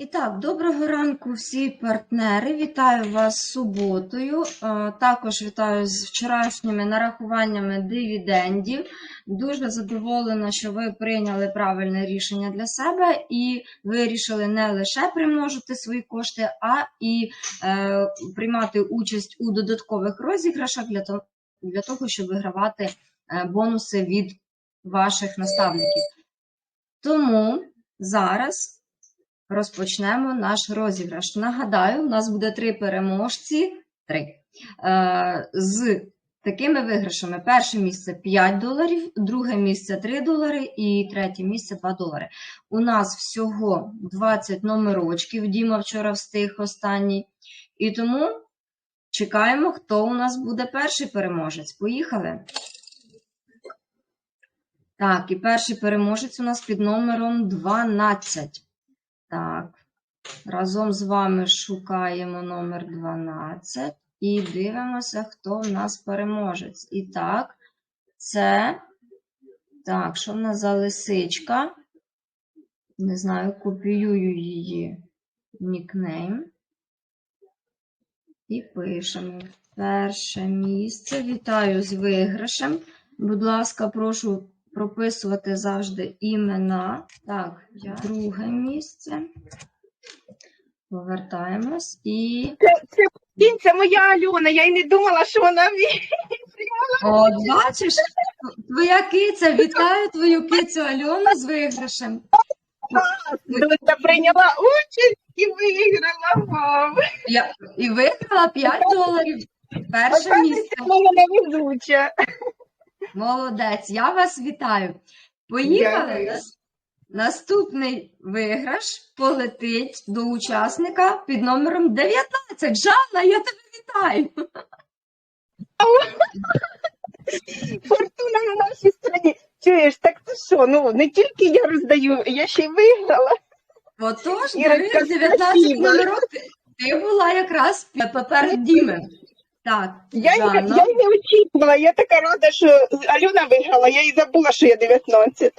І так, доброго ранку всі партнери. Вітаю вас суботою. Е, Також вітаю з вчорашніми нарахуваннями дивідендів. Дуже задоволена, що ви прийняли правильне рішення для себе і вирішили не лише примножити свої кошти, а і е, приймати участь у додаткових розіграшах для того, для того щоб вигравати е, бонуси від ваших наставників. Тому зараз розпочнемо наш розіграш. Нагадаю, у нас буде три переможці. Три. Е, з такими виграшами: перше місце 5 доларів, друге місце 3 долари і третє місце 2 долари. У нас всього 20 номерочків. Діма вчора встиг останній. І тому чекаємо, хто у нас буде перший переможець. Поїхали. Так, і перший переможець у нас під номером 12. Так, разом з вами шукаємо номер 12 і дивимося, хто в нас переможець. І так, це. Так, що в нас за лисичка? Не знаю, копіюю її нікнейм. І пишемо. Перше місце. Вітаю з виграшем. Будь ласка, прошу прописувати завжди імена. Так, я. друге місце. Повертаємось і. Це, це, це моя Альона, я й не думала, що вона ві- От, бачиш, твоя киця, вітаю твою кицю Альону з виграшем. Доця прийняла участь і виграла мам. Я, і виграла 5 доларів. Перше місце. Невезуча. Молодець, я вас вітаю. Поїхали. Дякую. Наступний виграш полетить до учасника під номером 19. Жанна, я тебе вітаю. Фортуна на нашій стороні. Чуєш, так це що? Ну не тільки я роздаю, я ще й виграла. Отож, Ірочка, бери 19 спасибо. номерок. Ти- Ти була якраз пе- поперед Діми. Так, Я, Жанна. я не очікувала. Я така рада, що Альона виграла, я і забула, що я 19.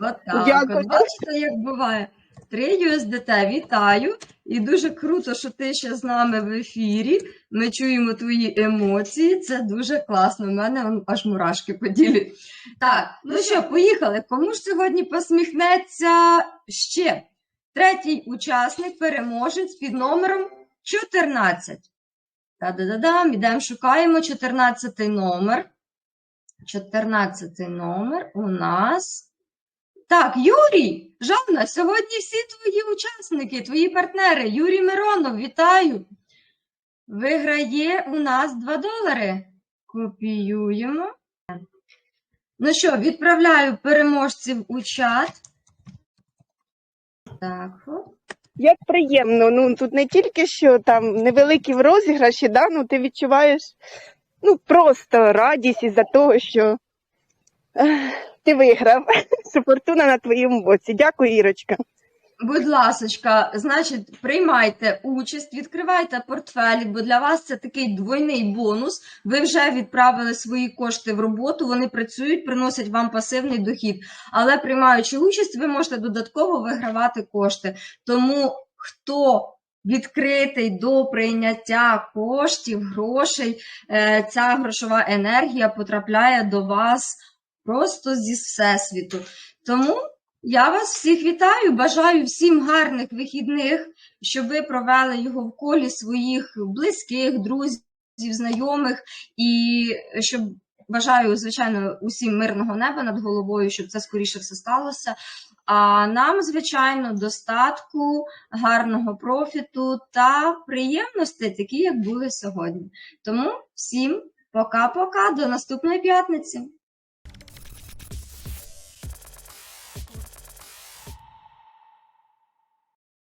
От так, от бачите, як буває. 3 USDT, вітаю. І дуже круто, що ти ще з нами в ефірі. Ми чуємо твої емоції. Це дуже класно. У мене аж мурашки по ділі. Так, ну що, поїхали. Кому ж сьогодні посміхнеться ще? Третій учасник, переможець під номером 14. Та-да-да-дам, ідемо, шукаємо 14 номер. 14 номер у нас. Так, Юрій, Жанна, сьогодні всі твої учасники, твої партнери. Юрій Миронов, вітаю. Виграє у нас 2 долари. Копіюємо. Ну що, відправляю переможців у чат. Так, хоп. Як приємно, ну тут не тільки що там невеликі в розіграші, да, ну ти відчуваєш ну просто радість із-за того, що ти виграв, що фортуна на твоєму боці. Дякую, Ірочка. Будь ласочка, значить, приймайте участь, відкривайте портфелі, бо для вас це такий двойний бонус. Ви вже відправили свої кошти в роботу, вони працюють, приносять вам пасивний дохід. Але приймаючи участь, ви можете додатково вигравати кошти. Тому хто відкритий до прийняття коштів, грошей, е, ця грошова енергія потрапляє до вас просто зі всесвіту. Тому. Я вас всіх вітаю, бажаю всім гарних вихідних, щоб ви провели його в колі своїх близьких, друзів, знайомих, і щоб бажаю, звичайно, усім мирного неба над головою, щоб це скоріше все сталося. А нам, звичайно, достатку, гарного профіту та приємностей, такі, як були сьогодні. Тому всім пока-пока, до наступної п'ятниці.